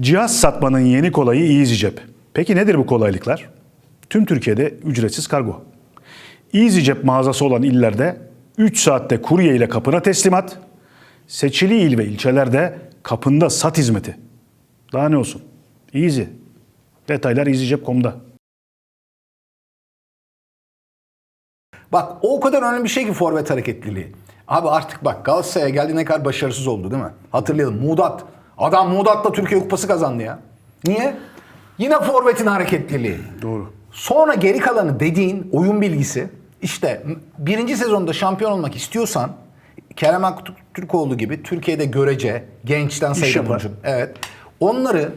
Cihaz satmanın yeni kolayı EasyCep. Peki nedir bu kolaylıklar? Tüm Türkiye'de ücretsiz kargo. EasyCep mağazası olan illerde 3 saatte kurye ile kapına teslimat, seçili il ve ilçelerde kapında sat hizmeti. Daha ne olsun? Easy. Detaylar easycep.com'da. Bak o kadar önemli bir şey ki forvet hareketliliği. Abi artık bak Galatasaray'a geldi ne kadar başarısız oldu değil mi? Hatırlayalım Mudat. Adam Mudat'la Türkiye Kupası kazandı ya. Niye? Yine forvetin hareketliliği. Doğru. Sonra geri kalanı dediğin oyun bilgisi. İşte birinci sezonda şampiyon olmak istiyorsan Kerem Aktürkoğlu gibi Türkiye'de görece gençten sayıda oyuncu. Evet. Onları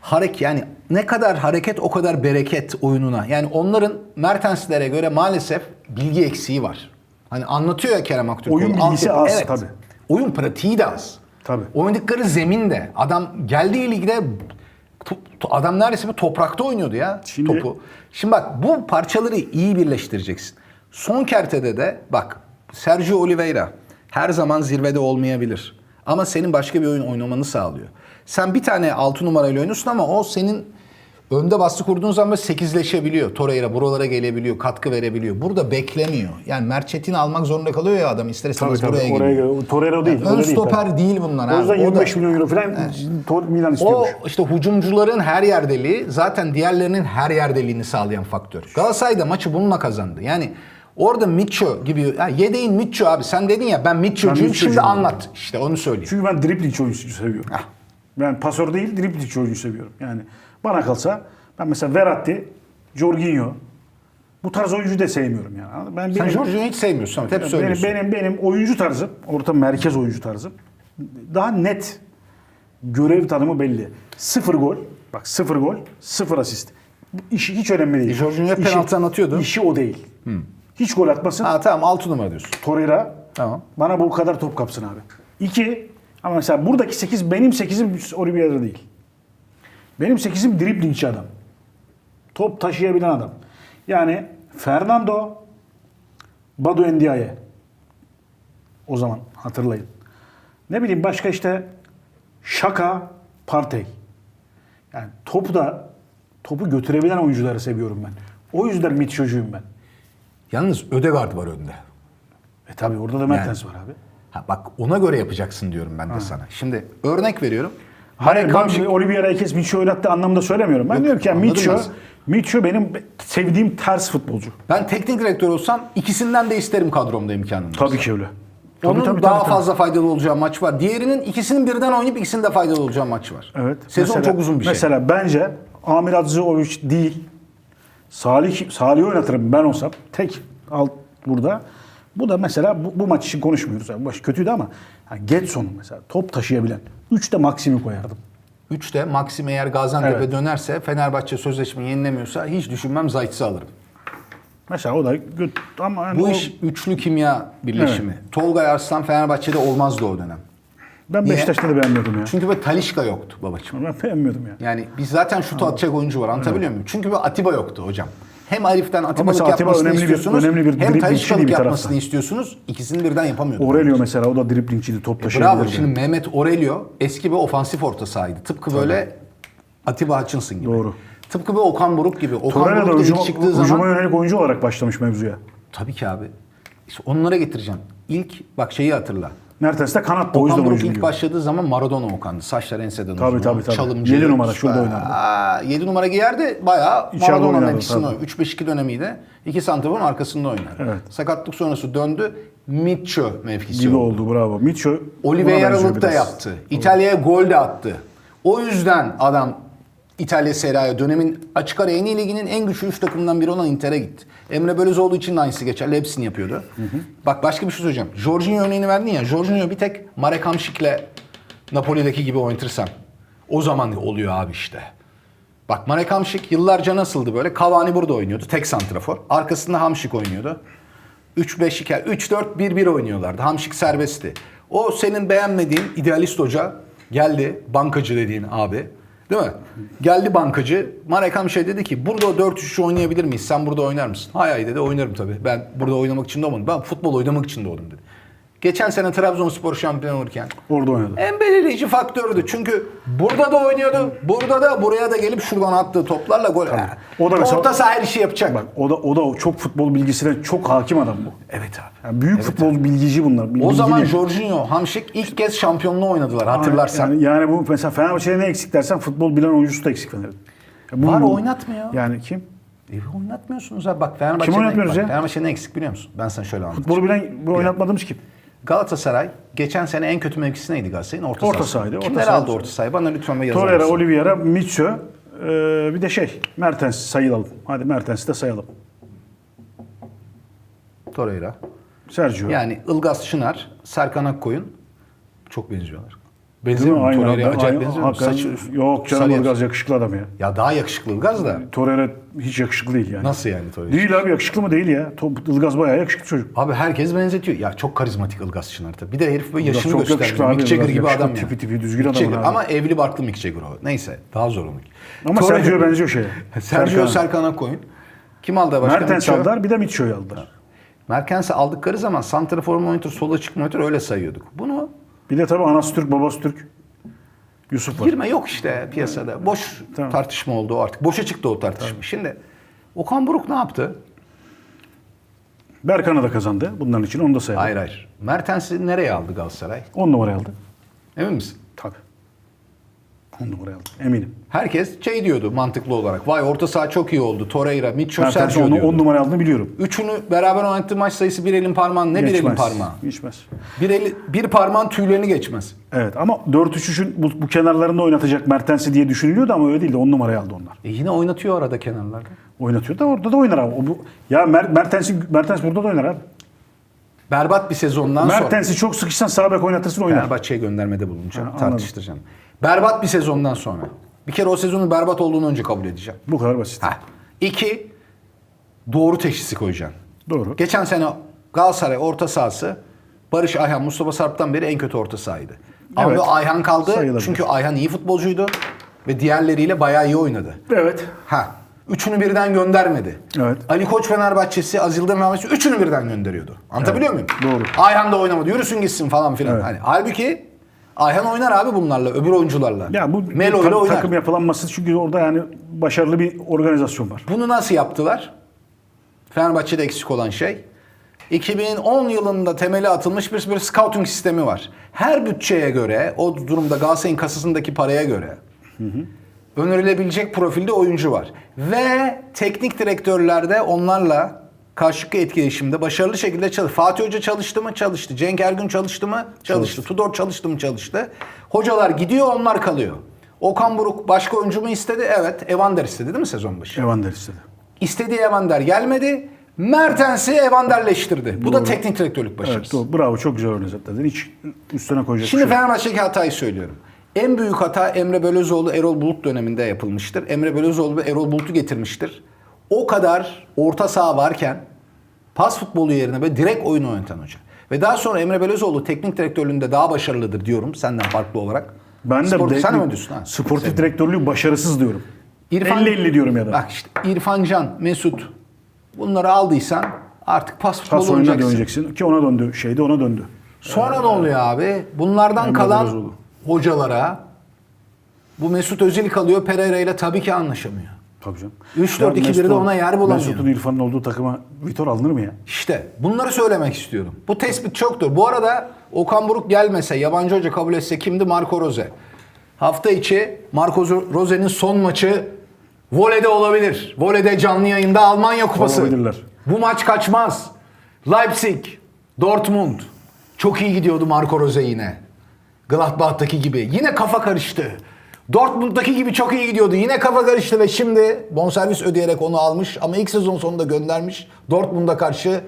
hareket yani ne kadar hareket o kadar bereket oyununa. Yani onların Mertenslere göre maalesef bilgi eksiği var. Hani anlatıyor ya Kerem Aktürkoğlu. Oyun bilgisi az, evet. tabii. Oyun pratiği de az. Tabii. Oynadıkları zemin de. Adam geldiği ligde adam neredeyse bir toprakta oynuyordu ya Şimdi- topu. Şimdi bak bu parçaları iyi birleştireceksin. Son kertede de bak Sergio Oliveira her zaman zirvede olmayabilir. Ama senin başka bir oyun oynamanı sağlıyor. Sen bir tane 6 numarayla oynuyorsun ama o senin önde baskı kurduğun zaman sekizleşebiliyor. Torreira buralara gelebiliyor, katkı verebiliyor. Burada beklemiyor. Yani Mert Çetin'i almak zorunda kalıyor ya adam ister istemez Tabii tabii. buraya Oraya geliyor. göre. Torreira değil. Ön öyle değil stoper tabii. değil bunlar O abi. yüzden O da- 25 milyon euro falan Tor- Milan O istiyormuş. işte hücumcuların her yerdeliği zaten diğerlerinin her yerdeliğini sağlayan faktör. Galatasaray da maçı bununla kazandı. Yani orada Mitcho gibi ya yedeğin Mitcho abi sen dedin ya ben Mitcho'cuyum şimdi Mitcho'cuyum. anlat. İşte onu söyleyeyim. Çünkü ben dribbling oyuncusu seviyorum. Ah. Ben pasör değil, dribbling oyuncu seviyorum. Yani bana kalsa ben mesela Verratti, Jorginho bu tarz oyuncu da sevmiyorum yani. Ben Sen benim, Jorginho'yu hiç sevmiyorsun ama hep benim, söylüyorsun. benim benim oyuncu tarzım, orta merkez oyuncu tarzım daha net görev tanımı belli. Sıfır gol. Bak sıfır gol, sıfır asist. İşi hiç önemli değil. E, Jorginho hep penaltıdan atıyordu. İşi o değil. Hiç gol atmasın. Ha tamam 6 numara diyorsun. Torreira Tamam. bana bu kadar top kapsın abi. İki ama mesela buradaki 8 benim 8'im Oliveira değil. Benim 8'im driblingçi adam. Top taşıyabilen adam. Yani Fernando Badu Endiaye. O zaman hatırlayın. Ne bileyim başka işte Şaka Partey. Yani topu da topu götürebilen oyuncuları seviyorum ben. O yüzden Mitcho'cuyum ben. Yalnız Ödegaard var önde. E tabi orada da Mertens var abi. Ha bak ona göre yapacaksın diyorum ben de sana. Şimdi örnek veriyorum. Hayır Marek ben Hamşik- Oliveira'yı kes Mitchell oynattı anlamda söylemiyorum. Ben Yok, diyorum ki yani ben. Mitchell benim sevdiğim ters futbolcu. Ben teknik direktör olsam ikisinden de isterim kadromda imkanım. Tabii ki öyle. Onun Tabii, tabii, daha tabii, fazla faydalı olacağı maç var. Diğerinin ikisinin birden oynayıp ikisinin de faydalı olacağı maç var. Evet. Sezon Mesela- çok uzun bir şey. Mesela bence Amir Adziovic değil. Salih Salih'i oynatırım ben olsam. Tek alt burada. Bu da mesela bu, bu maç için konuşmuyoruz. Yani bu maç kötüydü ama yani Getson'u mesela top taşıyabilen. 3 de Maxim'i koyardım. Üçte Maxim eğer Gaziantep'e Evet. dönerse Fenerbahçe sözleşmeyi yenilemiyorsa hiç düşünmem Zayt'sı alırım. Mesela o da göt ama yani Bu o- iş üçlü kimya birleşimi. Tolga Arslan Fenerbahçe'de olmazdı o dönem. ben Niye? Beşiktaş'ta da beğenmiyordum ya. Çünkü böyle Talişka yoktu babacığım. Ben beğenmiyordum ya. Yani biz zaten şutu atacak oyuncu var anlatabiliyor muyum? Çünkü bir Atiba yoktu hocam. Hem Arif'ten Atibalık Atiba yapmasını önemli bir- istiyorsunuz. önemli bir hem Talişkalık bir yapmasını tarafta. istiyorsunuz. İkisini birden yapamıyorduk. Aurelio mesela o da driblingçiydi top E taşıyabilirdi. Bravo. Şimdi Mehmet Aurelio eski bir ofansif orta sahaydı. Tıpkı böyle Atiba Hutchinson gibi. Doğru. Tıpkı bir Okan Buruk gibi. Okan Torreira Buruk da ilk hücuma, çıktığı hücuma zaman... yönelik oyuncu olarak başlamış mevzuya. Tabii ki abi. İşte onlara getireceğim. İlk bak şeyi hatırla. Mertens de kanatta o yüzden Okan Buruk oyuncu ilk başladığı zaman Maradona Okan'dı. Saçlar enseden Tabii, uzun. tabii, tabii. Çalımcı. Yedi numara, şurada Aa, oynardı. 7 numara giyerdi. Bayağı İçeride Maradona'nın oynardı, etkisinde tabii. oynadı. 3-5-2 dönemiydi. İki santraforun arkasında oynardı. Evet. Sakatlık sonrası döndü. Mitcho mevkisi Gibi oldu. oldu bravo. Mitcho ona Oliveira'lık benziyor da biraz. yaptı. İtalya'ya gol de attı. O yüzden adam İtalya Serie dönemin açık ara en iyi liginin en güçlü 3 takımından biri olan Inter'e gitti. Emre Belözoğlu için de aynısı geçerli. Hepsini yapıyordu. Bak başka bir şey söyleyeceğim. Jorginho örneğini verdin ya. Jorginho bir tek Marek Hamšík'le Napoli'deki gibi oynatırsan o zaman oluyor abi işte. Bak Marek Hamšík yıllarca nasıldı böyle? Cavani burada oynuyordu. Tek santrafor. Arkasında Hamšík oynuyordu. 3-5-2, 3-4-1-1 oynuyorlardı. Hamşik serbestti. O senin beğenmediğin idealist hoca geldi. Bankacı dediğin abi. Değil mi? Geldi bankacı. Marek Hamşik dedi ki burada 4-3 oynayabilir miyiz? Sen burada oynar mısın? Hay hay dedi oynarım tabii. Ben burada oynamak için doğmadım. Ben futbol oynamak için doğdum dedi. Geçen sene Trabzonspor şampiyon olurken. Orada oynadı. En belirleyici faktördü. Çünkü burada da oynuyordu. Burada da buraya da gelip şuradan attığı toplarla gol. O da mesela- Orta saha her işi yapacak. Bak o da o da çok futbol bilgisine çok hakim adam bu. Evet abi. Yani büyük futbol bilgici bunlar. O bilgili. zaman Jorginho, Hamşik ilk kez şampiyonluğu oynadılar hatırlarsan. Yani, yani bu mesela Fenerbahçe'de ne eksik dersen futbol bilen oyuncusu da eksik Fener'de. Ya bu- Var, oynatmıyor. Yani kim? E, oynatmıyorsunuz abi. Bak Fenerbahçe Kim oynatmıyoruz ya? Eksik biliyor musun? Ben sana şöyle anlatayım. Futbolu bilen bu oynatmadığımız kim? Galatasaray geçen sene en kötü mevkisi neydi Galatasaray'ın? Orta, Orta sahaydı, orta Kimler saha. aldı orta sahayı? Bana lütfen ve yazar Torreira? Oliveira, Mitsu, e, bir de şey Mertens sayılalım. Hadi Mertens'i de sayalım. Torreira. Sergio. Yani Ilgaz Çınar, Serkan Akkoyun çok benziyorlar. Benziyor mu? Aynı. Torreira'ya acayip benziyor mu? hakikaten- yok canım sarı Ilgaz yakışıklı adam ya. Ya daha yakışıklı Ilgaz da. Torreira hiç yakışıklı değil yani. Nasıl yani Torreira? Değil abi yakışıklı mı değil ya. Top, Ilgaz bayağı yakışıklı çocuk. Abi herkes benzetiyor. Ya çok karizmatik Ilgaz Çınar tabii. Bir de herif böyle yaşını çok yakışıklı abi, Mick Jagger Ilgaz gibi yakışıklı, adam ya. tipi tipi düzgün adam Jagger. abi. Ama evli barklı Mick Jagger o. Neyse daha zor onun. Ama Torreira- Sergio benziyor şeye. Sergio Serkan. Serkan Akkoyun. Kim aldı başka? Mertens Mitchell. aldılar bir de Mitcho'yu aldılar. Mertens'i aldıkları zaman santrafor monitör, sola çık monitör öyle sayıyorduk. Bunu Bir de tabii anası Türk babası Türk. Yusuf var. girme yok işte piyasada. Boş Tamam. tartışma oldu o artık. Boşa çıktı o tartışma. Şimdi Okan Buruk ne yaptı? Berkan'a da kazandı bunların için onu da sayalım. Hayır hayır. Mertens'i nereye aldı Galatasaray? 10 numarayı aldı. Emin misin? Tabii. 10 numarayı aldı. Eminim. Herkes şey diyordu mantıklı olarak. Vay orta saha çok iyi oldu. Torreira, Mitchell, Mertens'in Sergio onu 10 diyordu. numarayı aldığını biliyorum. Üçünü beraber oynattığı maç sayısı bir elin parmağın ne bir elin Geçmez. parmağı? Geçmez. Bir, eli, bir parmağın tüylerini geçmez. Evet ama 4-3-3'ün bu, bu kenarlarında oynatacak Mertens'i diye düşünülüyordu ama öyle değil de 10 numarayı aldı onlar. E yine oynatıyor arada kenarlarda. Oynatıyor da orada da oynar abi. O bu, ya Mer, Mertens'i, Mertens burada da oynar abi. Berbat bir sezondan sonra. Mertens'i çok sıkışsan sağ bek oynatırsın oynar. Fenerbahçe'ye göndermede bulunacağım. Anladım. tartıştıracağım. Berbat bir sezondan sonra. Bir kere o sezonun berbat olduğunu önce kabul edeceğim. Bu kadar basit. Ha. İki, doğru teşhisi koyacaksın. Doğru. Geçen sene Galatasaray orta sahası Barış Ayhan, Mustafa Sarp'tan beri en kötü orta sahaydı. Ama Evet. Ayhan kaldı Sayılabilir. çünkü Ayhan iyi futbolcuydu ve diğerleriyle bayağı iyi oynadı. Evet. Ha. Üçünü birden göndermedi. Evet. Ali Koç Fenerbahçesi, Aziz Yıldırım Fenerbahçesi üçünü birden gönderiyordu. Anlatabiliyor muyum? doğru. Ayhan da oynamadı. Yürüsün gitsin falan filan. Evet. Hani halbuki Ayhan oynar abi bunlarla, öbür oyuncularla. Ya bu Melo ile oynar. takım yapılanması çünkü orada yani başarılı bir organizasyon var. Bunu nasıl yaptılar? Fenerbahçe'de eksik olan şey. 2010 yılında temeli atılmış bir, bir scouting sistemi var. Her bütçeye göre, o durumda Galatasaray'ın kasasındaki paraya göre önerilebilecek profilde oyuncu var. Ve teknik direktörler de onlarla karşılıklı etkileşimde başarılı şekilde çalıştı. Fatih Hoca çalıştı mı? Çalıştı. Cenk Ergün çalıştı mı? Çalıştı. Tudor çalıştı mı? Çalıştı. Hocalar gidiyor, onlar kalıyor. Okan Buruk başka oyuncu mu istedi? Evet. Evander istedi değil mi sezon başı? Evander istedi. İstediği Evander gelmedi. Mertens'i Evanderleştirdi. Bu da teknik direktörlük başarısı. Evet doğru. Bravo çok güzel özetledin. Hiç üstüne koyacak Şimdi şey. Fenerbahçe'deki hatayı söylüyorum. En büyük hata Emre Belözoğlu, Erol Bulut döneminde yapılmıştır. Emre Belözoğlu ve Erol Bulut'u getirmiştir. O kadar orta saha varken pas futbolu yerine böyle direkt oyun oynatan hoca. Ve daha sonra Emre Belözoğlu teknik direktörlüğünde daha başarılıdır diyorum senden farklı olarak. Ben de Spor- de- sen mi diyorsun? Ha? sportif direktörlüğü başarısız diyorum. İrfan- 50-50 diyorum ya da. Bak işte İrfan Can, Mesut bunları aldıysan artık pas futbolu Pas oynayacaksın. döneceksin. Ki ona döndü. Şeyde ona döndü. Sonra ne oluyor abi? Bunlardan Emre kalan Belözoğlu. hocalara bu Mesut Özil kalıyor Pereira ile tabii ki anlaşamıyor. Tabii canım. 3-4-2-1'de Ya Mesut'un- ona yer bulamıyor. Mesut'un İrfan'ın olduğu takıma Vitor alınır mı ya? İşte bunları söylemek istiyorum. Bu tespit çoktur. Bu arada Okan Buruk gelmese, yabancı hoca kabul etse kimdi? Marco Rose. Hafta içi Marco Rose'nin son maçı voleyde olabilir. Voleyde canlı yayında Almanya Kupası. Olabilirler. Bu maç kaçmaz. Leipzig, Dortmund. Çok iyi gidiyordu Marco Rose yine. Gladbach'taki gibi. Yine kafa karıştı. Dortmund'daki gibi çok iyi gidiyordu. Yine kafa karıştı ve şimdi bonservis ödeyerek onu almış ama ilk sezon sonunda göndermiş. Dortmund'a karşı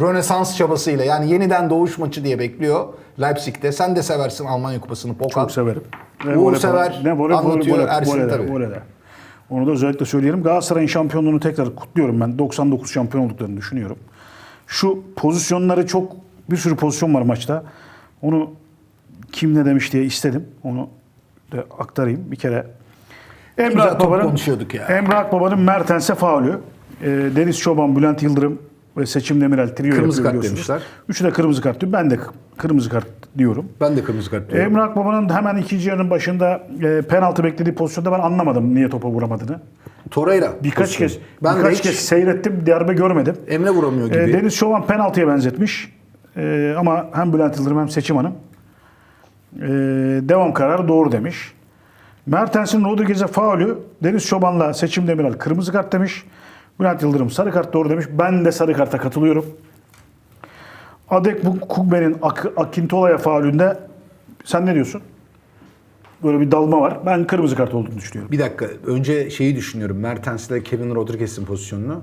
Rönesans çabasıyla yani yeniden doğuş maçı diye bekliyor Leipzig'te. Sen de seversin Almanya Kupası'nı Pokal. Çok severim. Uğur voley- sever, Ne voley, anlatıyor voley, Ersin voley, tabii. voley. Onu da özellikle söyleyelim. Galatasaray'ın şampiyonluğunu tekrar kutluyorum ben. 99 şampiyon olduklarını düşünüyorum. Şu pozisyonları çok bir sürü pozisyon var maçta. Onu kim ne demiş diye istedim. Onu da aktarayım bir kere. Top Akbaba'nın konuşuyorduk ya. Emre Akbaba'nın Mertens'e faulü. Ee, Deniz Çoban, Bülent Yıldırım ve Seçim Demirel trio Kırmızı kart demişler. Üçü de kırmızı kart diyor. Ben de kırmızı kart diyorum. Ben de kırmızı kart diyorum. Emre Akbaba'nın hemen ikinci yarının başında e, penaltı beklediği pozisyonda ben anlamadım niye topa vuramadığını. Torreira. Birkaç pozisyonu. kez ben birkaç de hiç kez seyrettim, darbe görmedim. Emre vuramıyor gibi. E, Deniz Şovan penaltıya benzetmiş. E, ama hem Bülent Yıldırım hem Seçim Hanım e, devam kararı doğru demiş. Mertens'in Rodriguez'e faulü Deniz Çoban'la Seçim Demirel kırmızı kart demiş. Bülent Yıldırım sarı kart doğru demiş. Ben de sarı karta katılıyorum. Adek Kugbe'nin Ak Akintola'ya faulünde sen ne diyorsun? Böyle bir dalma var. Ben kırmızı kart olduğunu düşünüyorum. Bir dakika. Önce şeyi düşünüyorum. Mertens'le Kevin Rodriguez'in pozisyonunu.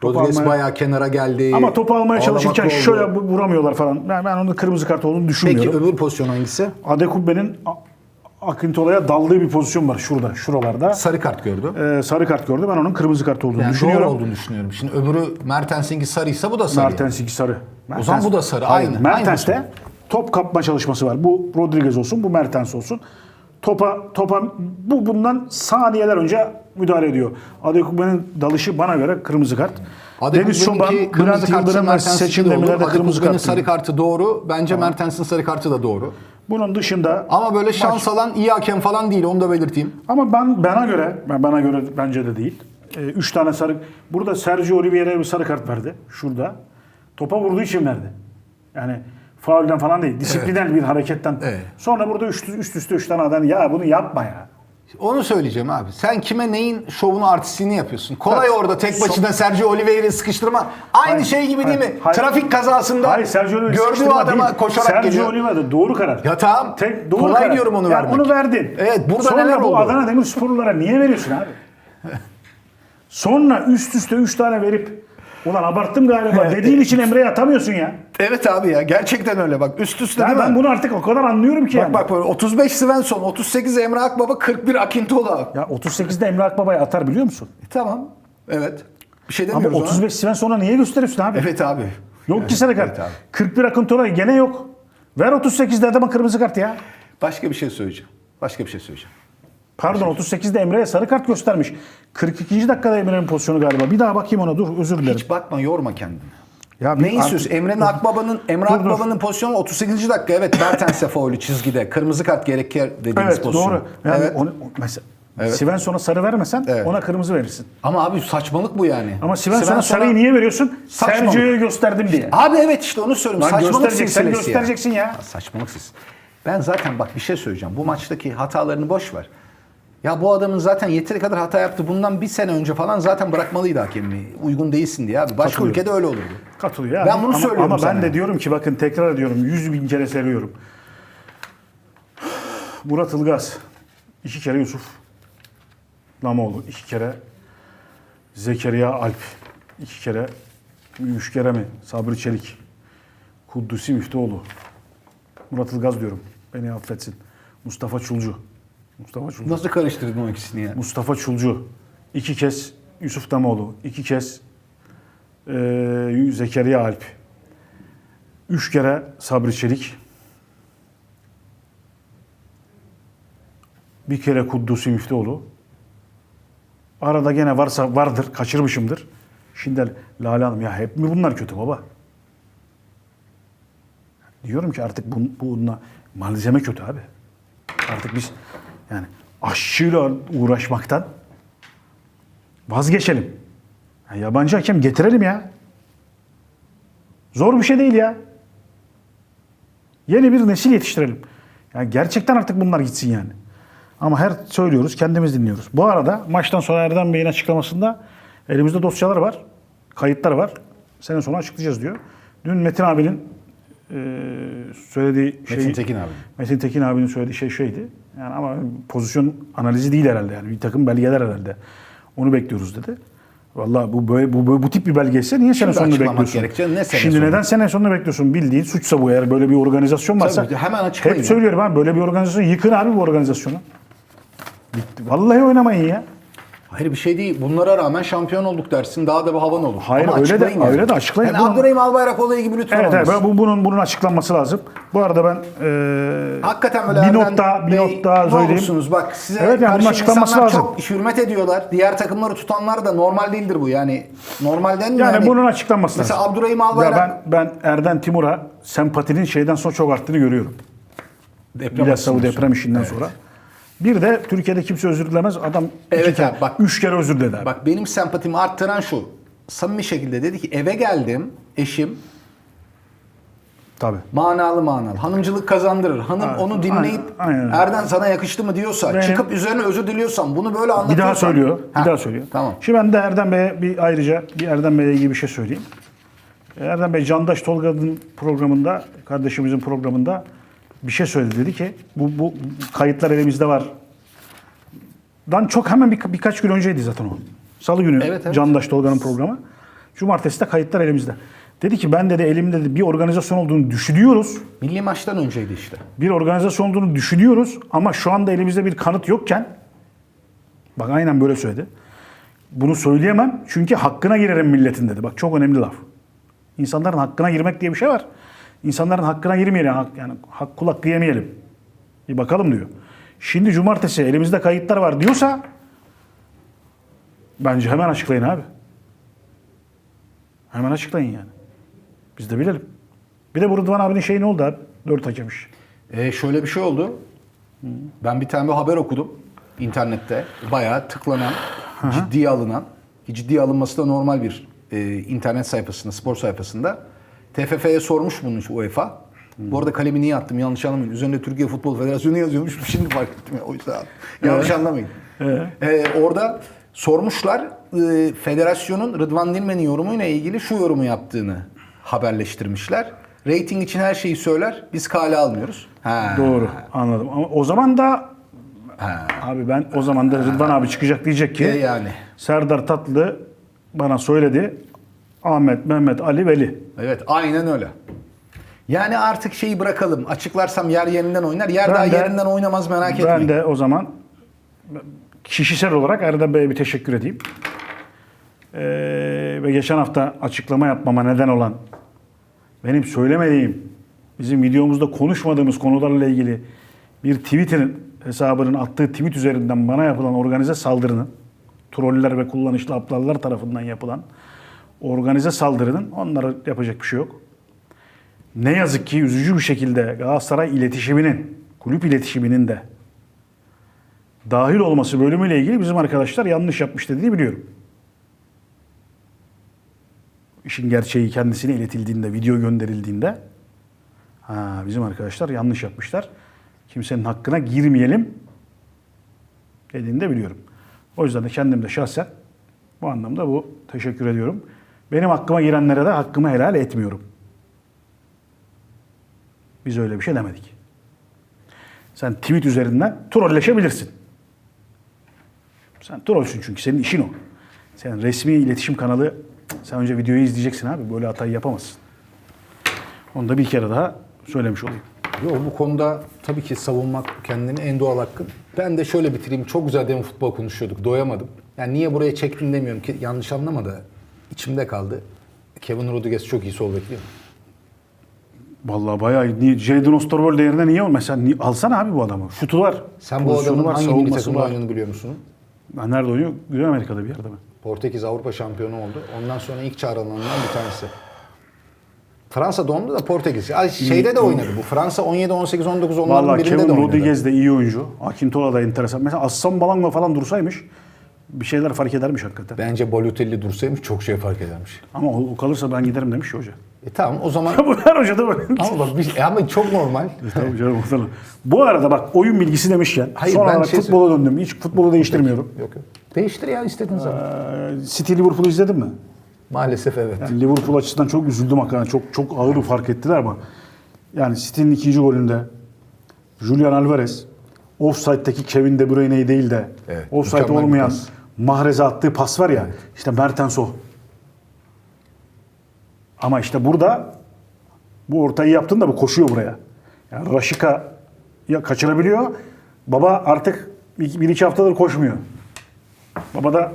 Top Rodriguez almaya- bayağı kenara geldi. Ama topu almaya çalışırken oldu. şöyle vuramıyorlar falan. Ben, ben onun kırmızı kart olduğunu düşünmüyorum. Peki öbür pozisyon hangisi? Adekubbe'nin Akintola'ya daldığı bir pozisyon var şurada, şuralarda. Sarı kart gördü. Ee, sarı kart gördü. Ben onun kırmızı kart olduğunu Yani düşünüyorum. doğru olduğunu düşünüyorum. Şimdi öbürü Mertens'inki sarıysa bu da sarı. Mertens iki sarı. O zaman bu da sarı, aynı, Mertens'te aynı top kapma çalışması var. Bu Rodriguez olsun, bu Mertens olsun. Topa topa bu bundan saniyeler önce müdahale ediyor. Adekubbe'nin dalışı bana göre kırmızı kart. Deniz Çoban, Bülent Yıldırım Seçim de olur. Demirel'de kırmızı kart. sarı kartı doğru. Bence Mertens'in sarı kartı da doğru. Bunun dışında Ama böyle şans alan iyi hakem falan değil. Onu da belirteyim. Ama ben bana göre, ben bana göre bence de değil. Ee, üç tane sarı. Burada Sergio Oliveira'ya bir sarı kart verdi. Şurada. Topa vurduğu için verdi. Yani faulden falan değil. Disipliner bir hareketten. Evet. Sonra burada üst, üst üste üç tane adam ya bunu yapma ya. Onu söyleyeceğim abi. Sen kime neyin şovunu artistliğini yapıyorsun? Kolay Bak, orada tek başına Sergio Oliveira'yı sıkıştırma. Aynı Hayır, şey gibi hayır, değil mi? hayır. Trafik kazasında Hayır Sergio gördüğü adama değil. koşarak Sergio geliyor. Oliveira doğru karar. Ya tamam. Tek, doğru Kolay karar. diyorum onu Ya vermek. Onu verdin. Evet, burada Sonra neler bu oldu? Adana Demirsporlulara niye veriyorsun abi? Sonra üst üste üç tane verip ulan abarttım galiba dediğin için Emre'ye atamıyorsun ya. Evet abi ya gerçekten öyle bak üst üste Ya değil ben mi? bunu artık o kadar anlıyorum ki Bak yani. bak böyle 35 Svensson, 38 Emre Akbaba, 41 Akintola. Ya 38'de Emre Akbaba'yı atar biliyor musun? E, tamam. Evet. Bir şey Ama demiyoruz ona. 35 Sven sonra niye gösteriyorsun abi? Evet abi. Yok ki sarı kart. Evet abi. 41 Akıntola'ya gene yok. Ver 38'de adama kırmızı kart ya. Başka bir şey söyleyeceğim. Başka bir şey söyleyeceğim. Pardon 38'de Emre'ye sarı kart göstermiş. 42. dakikada Emre'nin pozisyonu galiba. Bir daha bakayım ona dur özür dilerim. Hiç bakma yorma kendini. Ya Ne istiyorsun? Emre'nin Akbaba'nın Emre Dur. Akbaba'nın pozisyonu 38. dakika. Evet Mertens'e faulü çizgide. Kırmızı kart gerekir dediğiniz Evet pozisyon. doğru. Yani evet. o- mesela Evet. Svensson'a sarı vermesen Evet. ona kırmızı verirsin. Ama abi saçmalık bu yani. Ama Svensson'a Svensson'a- sarıyı niye veriyorsun? Sergio'ya gösterdim diye. Abi evet işte onu söylüyorum. Lan saçmalık göstereceksin, göstereceksin ya. Saçmalık silsilesi. Ben zaten bak bir şey söyleyeceğim. Bu maçtaki hatalarını boş ver. Ya bu adamın zaten yeteri kadar hata yaptı. Bundan bir sene önce falan zaten bırakmalıydı hakemliği. Uygun değilsin diye abi. Başka Katılıyorum. ülkede öyle olurdu. Katılıyor ya. Ben bunu ama, söylüyorum Ama ben sana. de diyorum ki bakın tekrar ediyorum. Yüz bin kere seviyorum. Murat Ilgaz. iki kere Yusuf Lamoğlu. iki kere Zekeriya Alp. iki kere üç kere mi? Sabri Çelik. Kuddusi Müftüoğlu. Murat Ilgaz diyorum. Beni affetsin. Mustafa Çulcu. Mustafa Çulcu. Nasıl karıştırdın o ikisini ya? Mustafa Çulcu. iki kez Yusuf Damoğlu. iki kez eee Zekeriya Alp. Üç kere Sabri Çelik. Bir kere Kuddusi Müftüoğlu. Arada gene varsa vardır, kaçırmışımdır. Şimdi Lale Hanım ya hep mi bunlar kötü baba? Diyorum ki artık bun, bununla malzeme kötü abi. Artık biz yani aşçıyla uğraşmaktan vazgeçelim. Ya yabancı hakem getirelim ya. Zor bir şey değil ya. Yeni bir nesil yetiştirelim. Yani gerçekten artık bunlar gitsin yani. Ama her söylüyoruz, kendimiz dinliyoruz. Bu arada maçtan sonra Erdem Bey'in açıklamasında elimizde dosyalar var, kayıtlar var. Sene sonra açıklayacağız diyor. Dün Metin abinin söylediği şey... Metin Tekin abi. Metin Tekin abinin söylediği şey şeydi. Yani ama pozisyon analizi değil herhalde yani. Bir takım belgeler herhalde. Onu bekliyoruz dedi. Vallahi bu böyle bu, bu, bu tip bir belgeyse niye sene sonunu bekliyorsun? ne sene Şimdi sonu? neden sene sonunu bekliyorsun? Bildiğin suçsa bu eğer böyle bir organizasyon varsa. Tabii, hemen açıklayın Hep söylüyorum abi böyle bir organizasyon yıkın abi bu organizasyonu. Bitti. Vallahi oynamayın ya. Hayır bir şey değil. Bunlara rağmen şampiyon olduk dersin. Daha da bir havan olur. Hayır, Ama öyle de- yani. öyle de açıklayın. Yani Abdurrahim Albayrak olayı gibi lütfen Evet, evet olmasın. ben bu- bunun bunun açıklanması lazım. Bu arada ben e, Hakikaten böyle bir Erden not daha bir Bey, not daha ne söyleyeyim. olursunuz bak size Evet, yani bunun karşı açıklanması insanlar lazım. çok hürmet ediyorlar. Diğer takımları tutanlar da normal değildir bu yani. Normalden mi Yani bunun açıklanması Mesela lazım. Abdurrahim Ya Albayrak ben ben Erden Timur'a sempatinin şeyden sonra çok arttığını görüyorum. deprem Bilhassa bu deprem işinden sonra. Bir de Türkiye'de kimse özür dilemez. Adam Evet iki kere, abi, bak- üç kere özür diledi abi. Bak benim sempatimi arttıran şu. Samimi şekilde dedi ki eve geldim eşim Tabii. manalı manalı. Hanımcılık kazandırır. Hanım Evet, onu dinleyip aynen, aynen. Erden sana yakıştı mı diyorsa Benim- çıkıp üzerine özür diliyorsan bunu böyle anlatıyorsan. Bir daha söylüyor. Ha, Bir daha söylüyor. Tamam. Şimdi ben de Erdem Bey'e bir ayrıca bir Erdem Bey'le ilgili bir şey söyleyeyim. Erdem Bey Candaş Tolga'nın programında, kardeşimizin programında bir şey söyledi. Dedi ki bu, bu kayıtlar elimizde var. Dan çok hemen bir, birkaç gün önceydi zaten o. Salı günü Evet, evet. Candaş Tolga'nın programı. Cumartesi de kayıtlar elimizde. Dedi ki ben dedi elimde de bir organizasyon olduğunu düşünüyoruz. Milli maçtan önceydi işte. Bir organizasyon olduğunu düşünüyoruz ama şu anda elimizde bir kanıt yokken bak aynen böyle söyledi. Bunu söyleyemem çünkü hakkına girerim milletin dedi. Bak çok önemli laf. İnsanların hakkına girmek diye bir şey var. İnsanların hakkına girmeyelim. hak- Yani hak kul hakkı yemeyelim. Bir bakalım diyor. Şimdi cumartesi elimizde kayıtlar var diyorsa bence hemen açıklayın abi. Hemen açıklayın yani. Biz de bilelim. Bir de bu Rıdvan abinin şeyi ne oldu abi? Dört hakem iş. E şöyle bir şey oldu. Ben bir tane bir haber okudum internette. Bayağı tıklanan, ciddiye alınan, ciddiye alınması da normal bir e, internet sayfasında, spor sayfasında. TFF'ye sormuş bunu UEFA. Bu arada kalemi niye attım yanlış anlamayın. Üzerinde Türkiye Futbol Federasyonu yazıyormuş. Şimdi fark ettim ya. O yüzden attım. Yanlış anlamayın. E, orada sormuşlar e, federasyonun Rıdvan Dilmen'in yorumuyla ilgili şu yorumu yaptığını haberleştirmişler. Rating için her şeyi söyler. Biz kale almıyoruz. Ha. Doğru anladım. Ama o zaman da Ha. abi ben o zaman da Rıdvan abi çıkacak diyecek ki E yani. Serdar Tatlı bana söyledi. Ahmet, Mehmet, Ali, Veli. Evet aynen öyle. Yani artık şeyi bırakalım. Açıklarsam yer yerinden oynar. Yer Ben daha de- yerinden oynamaz merak etmeyin. Ben de o zaman kişisel olarak Erdem Bey'e bir teşekkür edeyim. Ee, ve geçen hafta açıklama yapmama neden olan benim söylemediğim, bizim videomuzda konuşmadığımız konularla ilgili bir Twitter'ın hesabının attığı tweet üzerinden bana yapılan organize saldırının, troller ve kullanışlı aptallar tarafından yapılan organize saldırının onlara yapacak bir şey yok. Ne yazık ki üzücü bir şekilde Galatasaray iletişiminin, kulüp iletişiminin de dahil olması bölümüyle ilgili bizim arkadaşlar yanlış yapmış dediğini biliyorum. İşin gerçeği kendisine iletildiğinde, video gönderildiğinde ha, bizim arkadaşlar yanlış yapmışlar. Kimsenin hakkına girmeyelim dediğini de biliyorum. O yüzden de kendim de şahsen bu anlamda bu teşekkür ediyorum. Benim hakkıma girenlere de hakkımı helal etmiyorum. Biz öyle bir şey demedik. Sen tweet üzerinden trolleşebilirsin. Sen trollsün çünkü senin işin o. Sen resmi iletişim kanalı sen önce videoyu izleyeceksin abi. Böyle hatayı yapamazsın. Onu da bir kere daha söylemiş olayım. Yo, bu konuda tabii ki savunmak kendini en doğal hakkın. Ben de şöyle bitireyim. Çok güzel demin futbol konuşuyorduk. Doyamadım. Yani niye buraya çektin demiyorum ki yanlış anlama da içimde kaldı. Kevin Rodriguez çok iyi sol bekliyor. Vallahi bayağı iyi. Niye- Jadon Osterwold yerine niye ol? Mesela niye- alsana abi bu adamı. Şutu var. Sen bu pozisyonu adamın hangi milli savunması takımda var. oynadığını biliyor musun? Ha, Nerede oynuyor? Güney Amerika'da bir yerde mi? Portekiz Avrupa şampiyonu oldu. Ondan sonra ilk çağrılanlardan bir tanesi. Fransa doğumlu da Portekiz. Ay, şeyde de oynadı bu. Fransa 17, 18, 19 onların Vallahi birinde de Kevin oynadı. Rodriguez de iyi oyuncu. Akintola da enteresan. Mesela Aslan Balanga falan dursaymış bir şeyler fark edermiş hakikaten. Bence Balotelli dursaymış çok şey fark edermiş. Ama o, o kalırsa ben giderim demiş ya hoca. E tamam o zaman Bu her hoca da böyle. ama bak bir, e ama çok normal. Tabii canım muhtemelen. Bu arada bak oyun bilgisi demişken Hayır, son ben olarak şey futbola döndüm. Hiç futbolu değiştirmiyorum. yok yok. Değiştir ya istediğin zaman. Ee, City Liverpool'u izledin mi? Maalesef evet. Yani Liverpool açısından çok üzüldüm hakikaten. Çok çok ağır bir fark ettiler ama yani City'nin ikinci golünde Julian Alvarez offside'deki Kevin De Bruyne'yi değil de Evet, offside olmayan. Mahrez'e attığı pas var ya işte Mertens o. Ama işte burada bu ortayı yaptın da bu koşuyor buraya. Yani Raşika ya kaçırabiliyor. Baba artık bir, bir iki haftadır koşmuyor. Baba da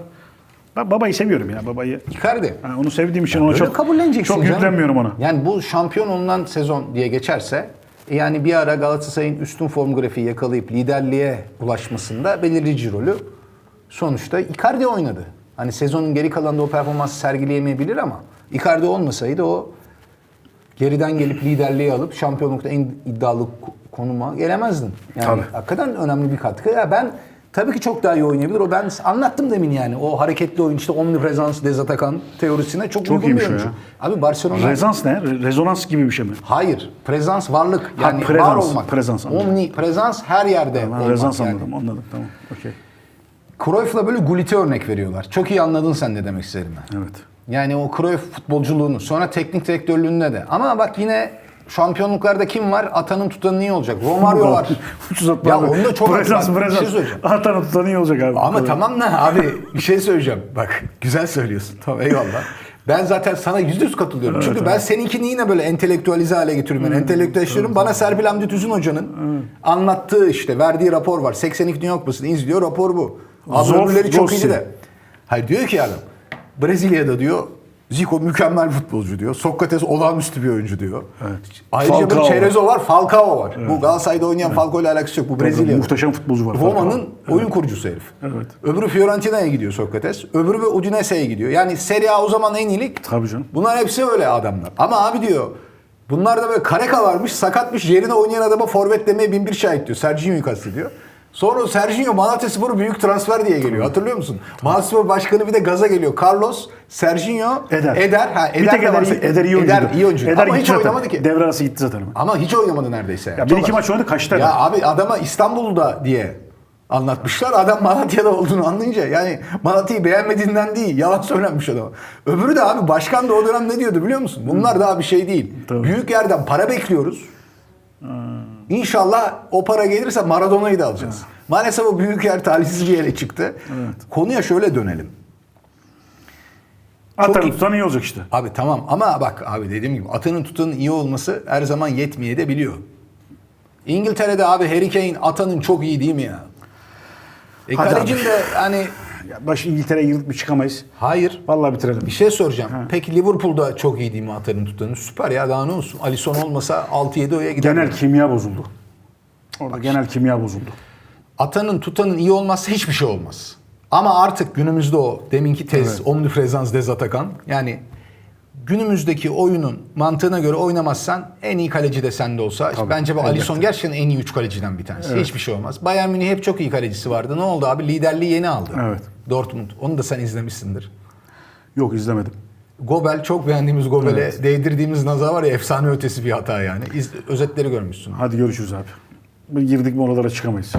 ben babayı seviyorum ya babayı. Icardi. Ha, onu sevdiğim için ona Öyle çok kabulleneceksin çok canım. yüklenmiyorum ona. Yani bu şampiyon olunan sezon diye geçerse yani bir ara Galatasaray'ın üstün form grafiği yakalayıp liderliğe ulaşmasında belirleyici rolü sonuçta Icardi oynadı. Hani sezonun geri kalanında o performansı sergileyemeyebilir ama Icardi olmasaydı o geriden gelip liderliği alıp şampiyonlukta en iddialı ko- konuma gelemezdin. Yani Tabii. hakikaten önemli bir katkı. Ya ben tabii ki çok daha iyi oynayabilir. O ben anlattım demin yani. O hareketli oyun işte omnipresans Dezatakan teorisine çok, Çok uygun bir o oyuncu. Abi Barcelona Rezans ne? Re- Rezonans gibi bir şey mi? Hayır. Prezans varlık. Ha, Yani var prezans, olmak. prezans, anladım. Omni prezans her yerde Ben olmak rezans yani. anladım, anladım. Tamam. Okey. Cruyff'la böyle Gullit'e örnek veriyorlar. Çok iyi anladın sen ne demek istediğimi. Evet. Yani o Cruyff futbolculuğunu sonra teknik direktörlüğünde de. Ama bak yine şampiyonluklarda kim var? Atanın tutanı iyi olacak. Romario var. Ya onda çok Prezans, bak, bir prezans. şey söyleyeceğim. Atan tutan iyi olacak abi. Ama tamam da abi bir şey söyleyeceğim. Bak güzel söylüyorsun. Tamam eyvallah. Ben zaten sana yüzde yüz katılıyorum. Çünkü ben seninkini yine böyle entelektüelize hale getiriyorum. Yani entelektüelleştiriyorum. Bana Serpil Hamdi Tüzün Hoca'nın anlattığı işte verdiği rapor var. 82 New York basını izliyor rapor bu. Abi öbürleri çok iyi de. Hayır diyor ki adam Brezilya'da diyor Zico mükemmel futbolcu diyor. Sokrates olağanüstü bir oyuncu diyor. Ayrıca Falcao bir. Cerezo var, Falcao var. Bu Galatasaray'da oynayan Falcao ile alakası yok. Bu Brezilya. Muhteşem futbolcu var. Roma'nın oyun kurucusu herif. Evet. Öbürü Fiorentina'ya gidiyor Sokrates. Öbürü ve Udinese'ye gidiyor. Yani Serie A o zaman en iyilik. Tabii canım. Bunlar hepsi öyle adamlar. Ama abi diyor bunlar da böyle kareka varmış, sakatmış, yerine oynayan adama forvet demeye bin bir şahit diyor. Sergio'yu kastediyor. Sonra Sergio Malatyaspor büyük transfer diye geliyor. Hatırlıyor musun? Malatyaspor başkanı bir de gaza geliyor. Carlos, Sergio, Eder. Eder. Ha, bir Eder tek de Eder, varsa- Eder iyi oyuncu. Eder iyi oyuncu. Eder Ama hiç zaten. oynamadı ki. Devre arası gitti zaten. Ama hiç oynamadı neredeyse. Ya bir iki maç oynadı kaçtı Ya adam. abi adama İstanbul'da diye anlatmışlar. Adam Malatya'da olduğunu anlayınca yani Malatya'yı beğenmediğinden değil. Yalan söylenmiş adama. Öbürü de abi başkan da o dönem ne diyordu biliyor musun? Bunlar daha bir şey değil. Tabii. Büyük yerden para bekliyoruz. İnşallah o para gelirse Maradona'yı da alacağız. Maalesef o büyük yer talihsiz bir yere çıktı. Konuya şöyle dönelim. Atan iyi- tutan iyi olacak işte. Abi tamam ama bak abi dediğim gibi atanın tutanın iyi olması her zaman yetmeye de biliyor. İngiltere'de abi Harry Kane atanın çok iyi değil mi ya? E Hadi kalecin abi. de hani Ya baş İngiltere'ye mi çıkamayız. hayır. Vallahi bitirelim. Bir şey soracağım. Peki Liverpool'da çok iyi değil mi atanın tutanın? Süper ya daha ne olsun. Alisson olmasa 6-7 oya gider. Genel kimya bozuldu. Orada genel kimya bozuldu. Atanın tutanın iyi olmazsa hiçbir şey olmaz. Ama artık günümüzde o deminki tez omnipresans dezatakan yani günümüzdeki oyunun mantığına göre oynamazsan en iyi kaleci de sende olsa Tabii, bence bu elbette. Alisson gerçekten en iyi 3 kaleciden bir tanesi. Hiçbir şey olmaz. Bayern Münih hep çok iyi kalecisi vardı. Ne oldu abi? Liderliği yeni aldı. Evet. Dortmund. Onu da sen izlemişsindir. Yok izlemedim. Gobel çok beğendiğimiz Gobel'e değdirdiğimiz nazar var ya efsane ötesi bir hata yani. İz- özetleri görmüşsün. Hadi görüşürüz abi. Girdik mi oralara çıkamayız.